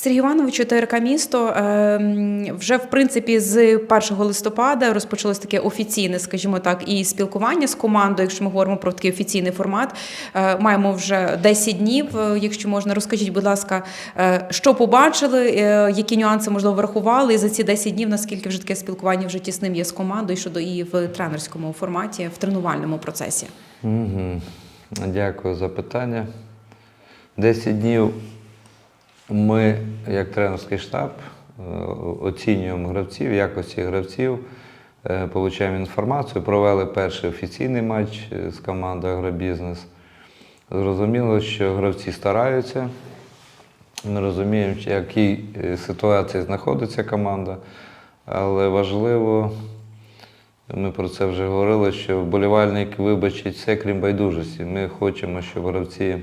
Сергій Івановичу, ТРК місто е, вже в принципі з 1 листопада розпочалось таке офіційне, скажімо так, і спілкування з командою. Якщо ми говоримо про такий офіційний формат, Е, маємо вже 10 днів. Е, Якщо можна, розкажіть, будь ласка, е, що побачили, які нюанси можливо врахували, і за ці 10 днів наскільки вже таке спілкування вже тісним є з командою щодо і в тренерському форматі, в тренувальному процесі. Угу. Дякую за питання. 10 днів ми, як тренерський штаб, е, оцінюємо гравців, якості гравців, е, получаємо інформацію. Провели перший офіційний матч е, з командою Агробізнес. Зрозуміло, що гравці стараються. Ми розуміємо, в якій ситуації знаходиться команда, але важливо ми про це вже говорили, що вболівальник вибачить все, крім байдужості. Ми хочемо, щоб гравці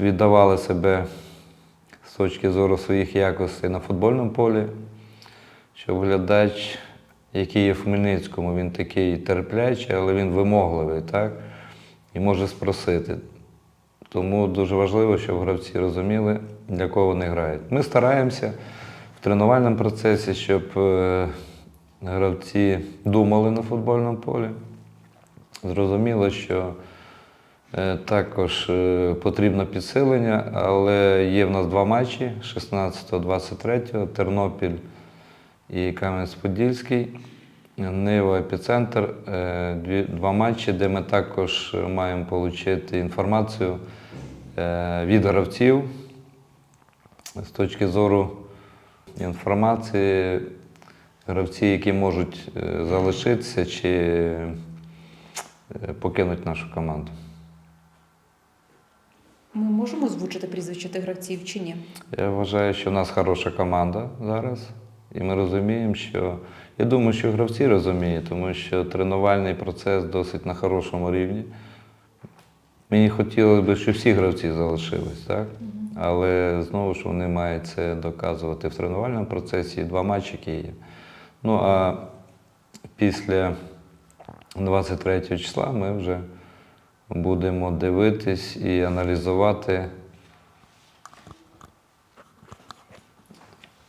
віддавали себе з точки зору своїх якостей на футбольному полі, щоб глядач, який є в Хмельницькому, він такий терплячий, але він вимогливий, так? І може спросити. Тому дуже важливо, щоб гравці розуміли, для кого вони грають. Ми стараємося в тренувальному процесі, щоб е, гравці думали на футбольному полі. Зрозуміло, що е, також е, потрібно підсилення, але є в нас два матчі 16-23, Тернопіль і Кам'янець-Подільський. Нива епіцентр, е, два матчі, де ми також маємо отримати інформацію е, від гравців з точки зору інформації, гравці, які можуть е, залишитися чи е, покинути нашу команду. Ми можемо озвучити прізвище тих гравців чи ні? Я вважаю, що в нас хороша команда зараз, і ми розуміємо, що я думаю, що гравці розуміють, тому що тренувальний процес досить на хорошому рівні. Мені хотілося б, щоб всі гравці залишились, так? Але знову ж вони мають це доказувати в тренувальному процесі, два матчі, які є. Ну а після 23 числа ми вже будемо дивитись і аналізувати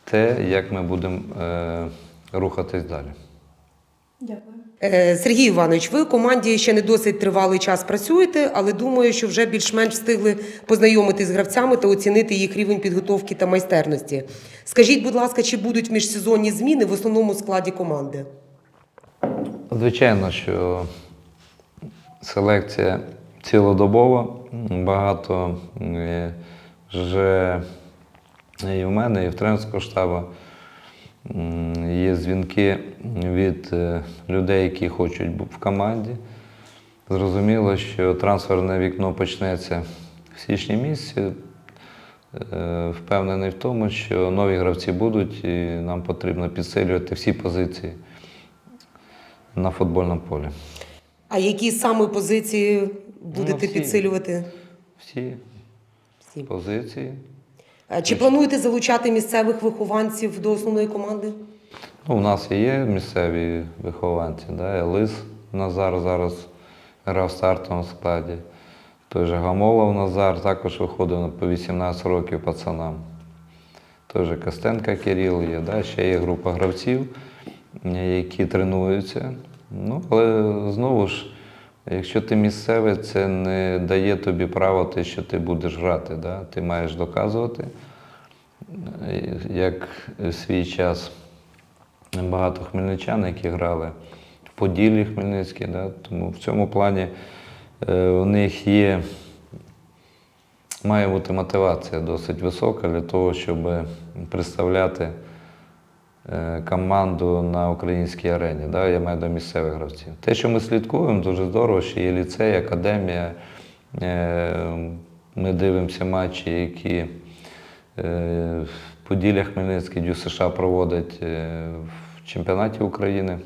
те, як ми будемо е, рухатись далі. Дякую. Е, Сергій Іванович, ви у команді ще не досить тривалий час працюєте, але думаю, що вже більш-менш встигли познайомитись з гравцями та оцінити їх рівень підготовки та майстерності. Скажіть, будь ласка, чи будуть міжсезонні зміни в основному складі команди? Звичайно, що селекція цілодобова. Багато вже і в мене, і в тренерського штабу є дзвінки від е, людей, які хочуть бути в команді. Зрозуміло, що трансферне вікно почнеться в січні місяці. Е, Впевнений в тому, що нові гравці будуть, і нам потрібно підсилювати всі позиції на футбольному полі. А які саме позиції будете Ну, всі. підсилювати? Всі Всі. позиції. Е, Чи плануєте залучати місцевих вихованців до основної команди? Ну, у нас і є місцеві вихованці, да? Елис Назар зараз грав в стартовому складі. Той же Гамолов Назар також виходив на по 18 років пацанам. Той же Костенко Кирил є, да? ще є група гравців, які тренуються. Ну, але знову ж, якщо ти місцевий, це не дає тобі право те, що ти будеш грати. Да? Ти маєш доказувати, як в свій час багато хмельничан, які грали в Поділлі Хмельницькій. Да? Тому в цьому плані е, у них є, має бути мотивація досить висока для того, щоб представляти е, команду на українській арені. Да? Я маю до місцевих гравців. Те, що ми слідкуємо, дуже здорово, що є ліцей, академія. Е, Ми дивимося матчі, які е, Поділля Хмельницький Дю США проводить е, в чемпіонаті України.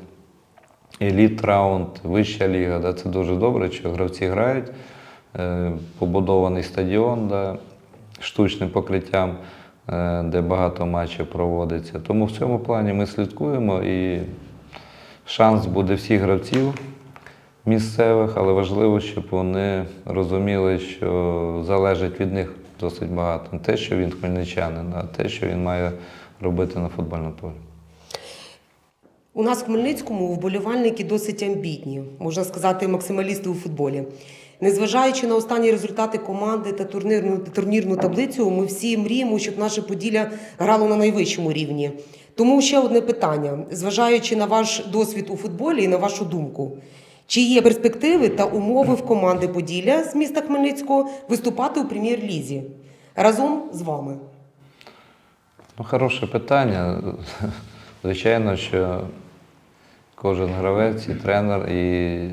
Еліт раунд, вища ліга. Да, це дуже добре, що гравці грають. Е, Побудований стадіон да, штучним покриттям, е, де багато матчів проводиться. Тому в цьому плані ми слідкуємо і шанс буде всіх гравців місцевих, але важливо, щоб вони розуміли, що залежить від них досить багато. Не те, що він хмельничанин, а те, що він має робити на футбольному полі. У нас в Хмельницькому вболівальники досить амбітні, можна сказати, максималісти у футболі. Незважаючи на останні результати команди та турнірну, турнірну таблицю, ми всі мріємо, щоб наше Поділля грало на найвищому рівні. Тому ще одне питання: зважаючи на ваш досвід у футболі і на вашу думку, чи є перспективи та умови в команди Поділля з міста Хмельницького виступати у прем'єр-лізі разом з вами? Ну, хороше питання. Звичайно, що кожен гравець і тренер, і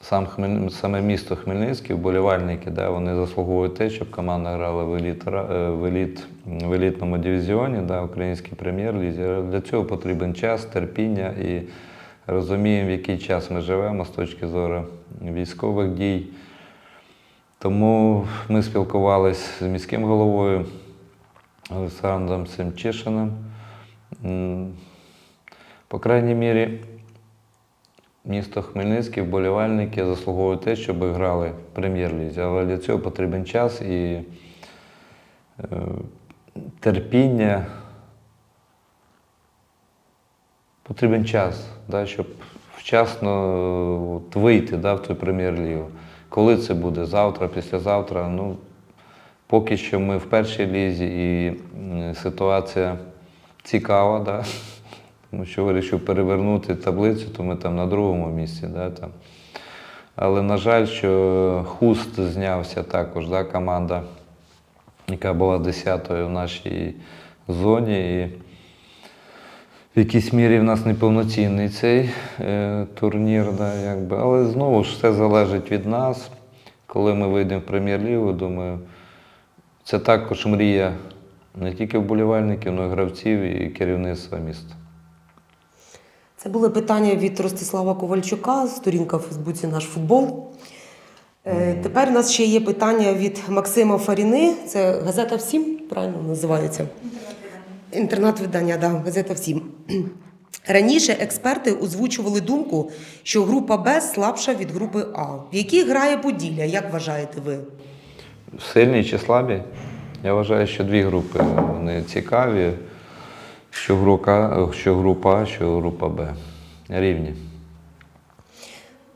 сам Хмель... саме місто Хмельницький, вболівальники, да, вони заслуговують те, щоб команда грала в, еліт... е, в, еліт... в елітному дивізіоні, да, українській прем'єр-лізі. Для цього потрібен час, терпіння і розуміємо, в який час ми живемо з точки зору військових дій. Тому ми спілкувалися з міським головою Олександром Семчишиним. По крайній мірі, місто Хмельницький, вболівальники заслуговують те, щоб грали в прем'єр-лізі. Але для цього потрібен час і е, терпіння. Потрібен час, да, щоб вчасно от, вийти да, в ту прем'єр-лігу. Коли це буде? Завтра, післязавтра. Ну, поки що ми в першій лізі і ситуація цікава, да? Тому що вирішив перевернути таблицю, то ми там на другому місці. Да, там. Але, на жаль, що хуст знявся також, да, команда, яка була 10-ю в нашій зоні. І в якійсь мірі в нас неповноцінний цей е, турнір, да, якби. але знову ж все залежить від нас. Коли ми вийдемо в прем'єр-лігу, думаю, це також мрія не тільки вболівальників, але й гравців і керівництва міста. Це були питання від Ростислава Ковальчука, сторінка в Фейсбуці Наш футбол. Е, Тепер у нас ще є питання від Максима Фаріни. Це газета Всім, правильно називається? Інтернет-видання, да, газета Всім. Раніше експерти озвучували думку, що група Б слабша від групи А. В якій грає Поділля, як вважаєте ви? Сильні чи слабі? Я вважаю, що дві групи вони цікаві, що група, що група А, що група Б. Рівні.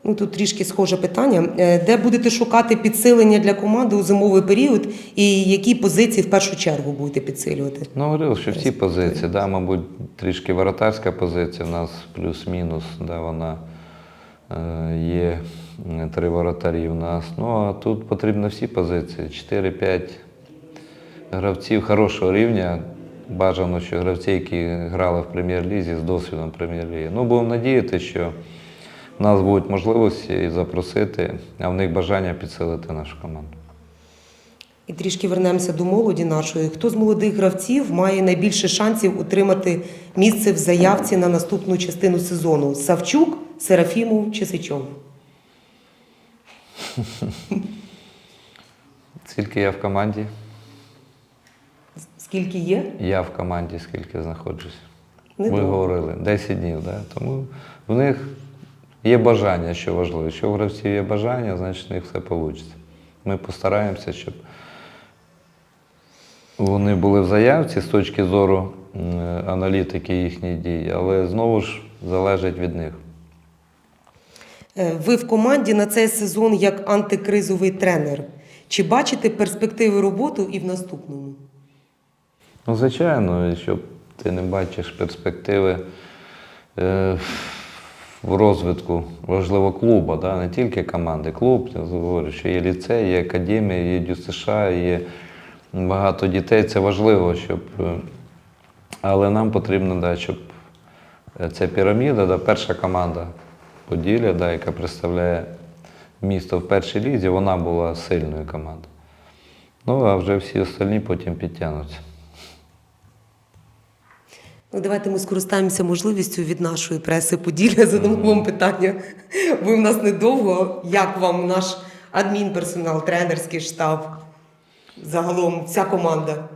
Ну, тут трішки схоже питання. Е, Де будете шукати підсилення для команди у зимовий період і які позиції в першу чергу будете підсилювати? Ну, говорив, що всі позиції, да, мабуть, трішки воротарська позиція, у нас плюс-мінус, да, вона е, є три воротарі у нас. Ну, а тут потрібно всі позиції. 4-5 гравців хорошого рівня. Бажано, що гравці, які грали в прем'єр-лізі з досвідом прем'єр-ліги. Ну, будемо надіяти, що в нас будуть можливості запросити, а в них бажання підсилити нашу команду. І трішки вернемося до молоді нашої. Хто з молодих гравців має найбільше шансів отримати місце в заявці на наступну частину сезону? Савчук, Серафімов чи Сичов? Скільки я в команді? Скільки є? Я в команді скільки знаходжусь. Ви Недовго. говорили 10 днів, да? тому в них є бажання, що важливо. Якщо у гравців є бажання, значить у них все вийде. Ми постараємося, щоб вони були в заявці з точки зору аналітики їхніх дій, але знову ж залежить від них. Е, Ви в команді на цей сезон як антикризовий тренер. Чи бачите перспективи роботи і в наступному? Ну, звичайно, якщо ти не бачиш перспективи е, в розвитку, важливо, клубу, да? не тільки команди, клуб, я говорю, що є ліцей, є академія, є ДЮСШ, є багато дітей. Це важливо, щоб. е, Але нам потрібно, да, щоб е, ця піраміда, да, перша команда Поділля, да, яка представляє місто в першій лізі, вона була сильною командою. Ну, а вже всі остальні потім підтягнуться. Ну, давайте ми скористаємося можливістю від нашої преси Поділля. Задамо вам питання. Ви в нас недовго. Як вам наш адмінперсонал, тренерський штаб? Загалом вся команда?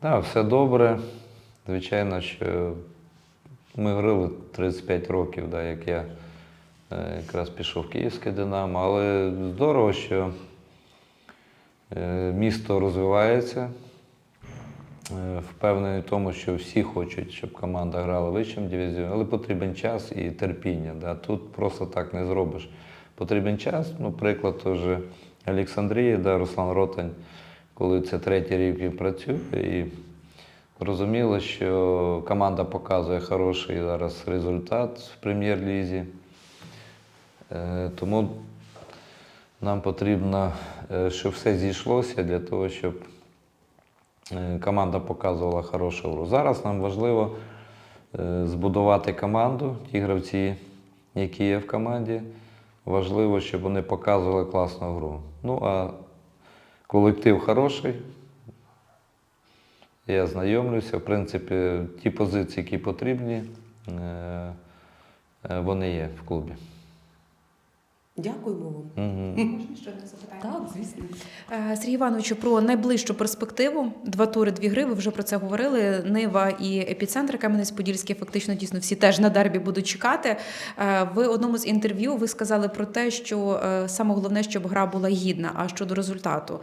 Так, все добре. Звичайно, що ми говорили 35 років, да, як я е, якраз пішов в Київське Динамо, але здорово, що Е, Місто розвивається. Е, Впевнений в тому, що всі хочуть, щоб команда грала в вищому дивізіоні, але потрібен час і терпіння. Да? Тут просто так не зробиш. Потрібен час. Ну, приклад Олександрії, да, Руслан Ротань, коли це третій рік він працює. І зрозуміло, що команда показує хороший зараз результат в прем'єр-лізі. Е, Тому нам потрібно, е, щоб все зійшлося для того, щоб команда показувала хорошу гру. Зараз нам важливо е, збудувати команду, ті гравці, які є в команді. Важливо, щоб вони показували класну гру. Ну а колектив хороший. Я знайомлюся. В принципі, ті позиції, які потрібні, е, е, вони є в клубі. Дякуємо вам. Мгм. Так, звісно. Е, Сергій Івановичу, про найближчу перспективу. Два тури, дві гри. Ви вже про це говорили. Нива і епіцентр Кам'янець-Подільський. Фактично, дійсно, всі теж на дербі будуть чекати. Е, В одному з інтерв'ю ви сказали про те, що е, саме головне, щоб гра була гідна. А щодо результату,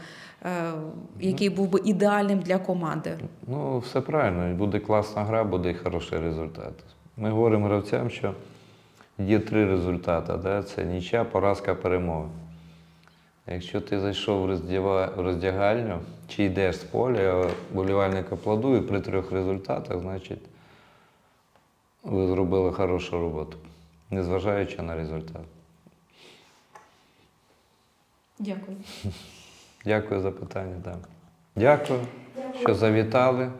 який був би ідеальним для команди. Ну, все правильно. Буде класна гра, буде і хороший результат. Ми говоримо гравцям, що є три результати. Да? Це нічя, поразка, перемога. Якщо ти зайшов в роздягальню чи йдеш з поля, болівальник аплодує при трьох результатах, значить ви зробили хорошу роботу, незважаючи на результат. Дякую. Дякую за питання. Да. Дякую, що завітали.